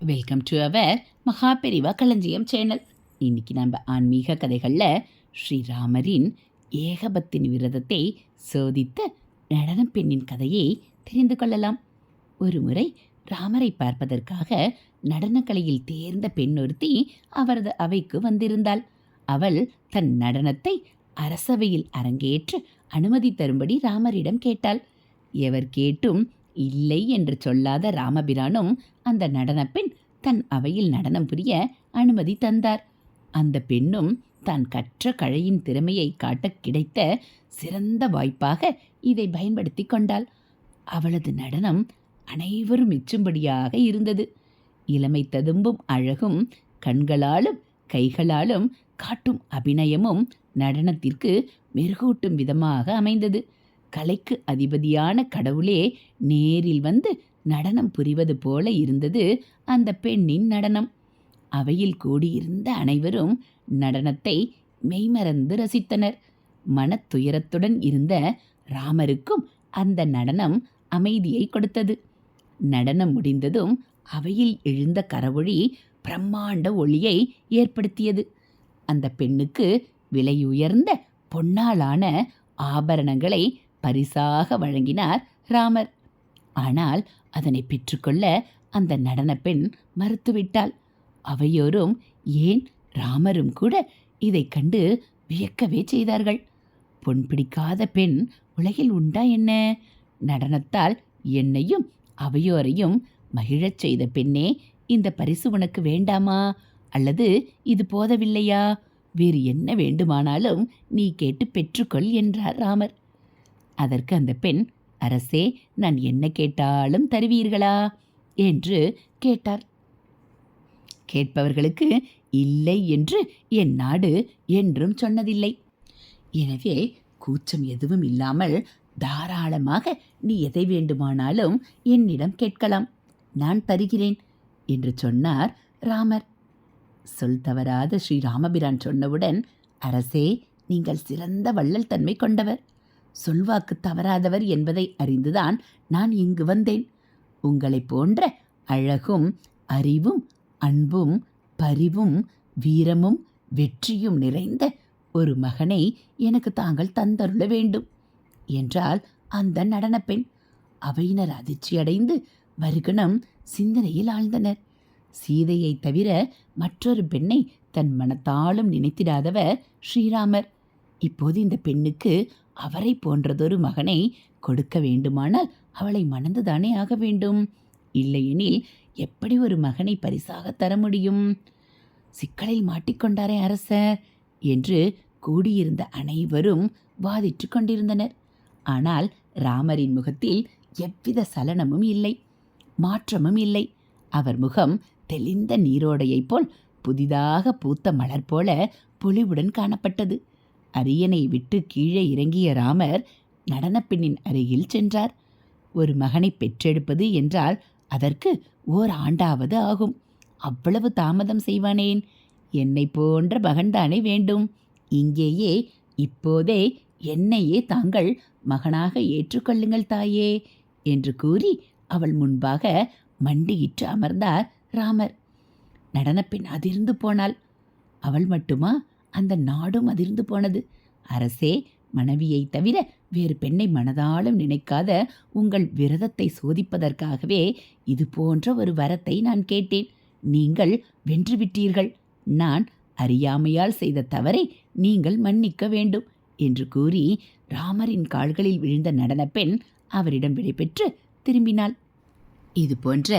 Welcome to our Maha Periyava களஞ்சியம் channel இன்னைக்கு நம்ம ஆன்மீக கதைகளில் ஸ்ரீராமரின் ஏகபத்தின் விரதத்தை சோதித்த நடனம் பெண்ணின் கதையை தெரிந்து கொள்ளலாம். ஒரு முறை ராமரை பார்ப்பதற்காக நடனக்கலையில் தேர்ந்த பெண் ஒருத்தி அவரது அவைக்கு வந்திருந்தாள். அவள் தன் நடனத்தை அரசவையில் அரங்கேற்று அனுமதி தரும்படி ராமரிடம் கேட்டாள். எவர் கேட்டும் இல்லை என்று சொல்லாத ராமபிரானும் அந்த நடனப்பெண் தன் அவையில் நடனம் புரிய அனுமதி தந்தார். அந்த பெண்ணும் தான் கற்ற கழையின் திறமையை காட்ட கிடைத்த சிறந்த வாய்ப்பாக இதை பயன்படுத்தி கொண்டாள். அவளது நடனம் அனைவரும் மிச்சும்படியாக இருந்தது. இளமை ததும்பும் அழகும் கண்களாலும் கைகளாலும் காட்டும் அபிநயமும் நடனத்திற்கு மெருகூட்டும் விதமாக அமைந்தது. கலைக்கு அதிபதியான கடவுளே நேரில் வந்து நடனம் புரிவது போல இருந்தது அந்த பெண்ணின் நடனம். அவையில் கூடியிருந்த அனைவரும் நடனத்தை மெய்மறந்து ரசித்தனர். மனத்துயரத்துடன் இருந்த ராமருக்கும் அந்த நடனம் அமைதியை கொடுத்தது. நடனம் முடிந்ததும் அவையில் எழுந்த கரவொழி பிரம்மாண்ட ஒளியை ஏற்படுத்தியது. அந்த பெண்ணுக்கு விலையுயர்ந்த பொன்னாலான ஆபரணங்களை பரிசாக வழங்கினார் ராமர். ஆனால் அதனை பெற்றுக்கொள்ள அந்த நடனப் பெண் மறுத்துவிட்டாள். அவையோரும் ஏன் ராமரும் கூட இதைக் கண்டு வியக்கவே செய்தார்கள். பொன் பிடிக்காத பெண் உலகில் உண்டா என்ன? நடனத்தால் என்னையும் அவையோரையும் மகிழச் செய்த பெண்ணே இந்த பரிசு உனக்கு வேண்டாமா? அல்லது இது போதவில்லையா? வேறு என்ன வேண்டுமானாலும் நீ கேட்டு பெற்றுக்கொள் என்றார் ராமர். அதற்கு அந்த பெண் அரசே நான் என்ன கேட்டாலும் தருவீர்களா? என்று கேட்டார் கேட்பவர்களுக்கு இல்லை என்று என் நாடு என்றும் சொன்னதில்லை. எனவே கூச்சம் எதுவும் இல்லாமல் தாராளமாக நீ எதை வேண்டுமானாலும் என்னிடம் கேட்கலாம். நான் தருகிறேன் என்று சொன்னார் ராமர். சொல் தவறாத ஸ்ரீ ராமபிரான் சொன்னவுடன் அரசே நீங்கள் சிறந்த வள்ளல் தன்மை கொண்டவர். சொல்வாக்கு தவறாதவர் என்பதை அறிந்துதான் நான் இங்கு வந்தேன். உங்களைப் போன்ற அழகும் அறிவும் அன்பும் பரிவும் வீரமும் வெற்றியும் நிறைந்த ஒரு மகனை எனக்கு தாங்கள் தந்தருள வேண்டும் என்றால் அந்த நடனப்பெண். அவையினர் அதிர்ச்சியடைந்து வருகணம் சிந்தனையில் ஆழ்ந்தனர். சீதையை தவிர மற்றொரு பெண்ணை தன் மனத்தாலும் நினைத்திடாதவர் ஸ்ரீராமர். இப்போது இந்த பெண்ணுக்கு அவரை போன்றதொரு மகனை கொடுக்க வேண்டுமானால் அவளை மணந்துதானே ஆக வேண்டும்? இல்லையெனில் எப்படி ஒரு மகனை பரிசாக தர முடியும்? சிக்கலில் மாட்டிக்கொண்டாரே அரசர் என்று கூடியிருந்த அனைவரும் வாதிட்டு கொண்டிருந்தனர். ஆனால் ராமரின் முகத்தில் எவ்வித சலனமும் இல்லை மாற்றமும் இல்லை. அவர் முகம் தெளிந்த நீரோடையைப் போல் புதிதாக பூத்த மலர் போல பொலிவுடன் காணப்பட்டது. அரியணை விட்டு கீழே இறங்கிய ராமர் நடனப்பெண்ணின் அருகில் சென்றார். ஒரு மகனை பெற்றெடுப்பது என்றால் அதற்கு ஓர் ஆண்டாவது ஆகும். அவ்வளவு தாமதம் செய்வானேன்? என்னை போன்ற மகன்தானே வேண்டும். இங்கேயே இப்போதே என்னையே தாங்கள் மகனாக ஏற்றுக்கொள்ளுங்கள் தாயே என்று கூறி அவள் முன்பாக மண்டியிட்டு அமர்ந்தார் ராமர். நடனப்பெண் அதிர்ந்து போனாள். அவள் மட்டுமா? அந்த நாடும் அதிர்ந்து போனது. அரசே மனைவியை தவிர வேறு பெண்ணை மனதாலும் நினைக்காத உங்கள் விரதத்தை சோதிப்பதற்காகவே இது போன்ற ஒரு வரத்தை நான் கேட்டேன். நீங்கள் வென்றுவிட்டீர்கள். நான் அறியாமையால் செய்த தவறை நீங்கள் மன்னிக்க வேண்டும் என்று கூறி ராமரின் கால்களில் விழுந்த நடனப்பெண் அவரிடம் விடைபெற்று திரும்பினாள். இது போன்ற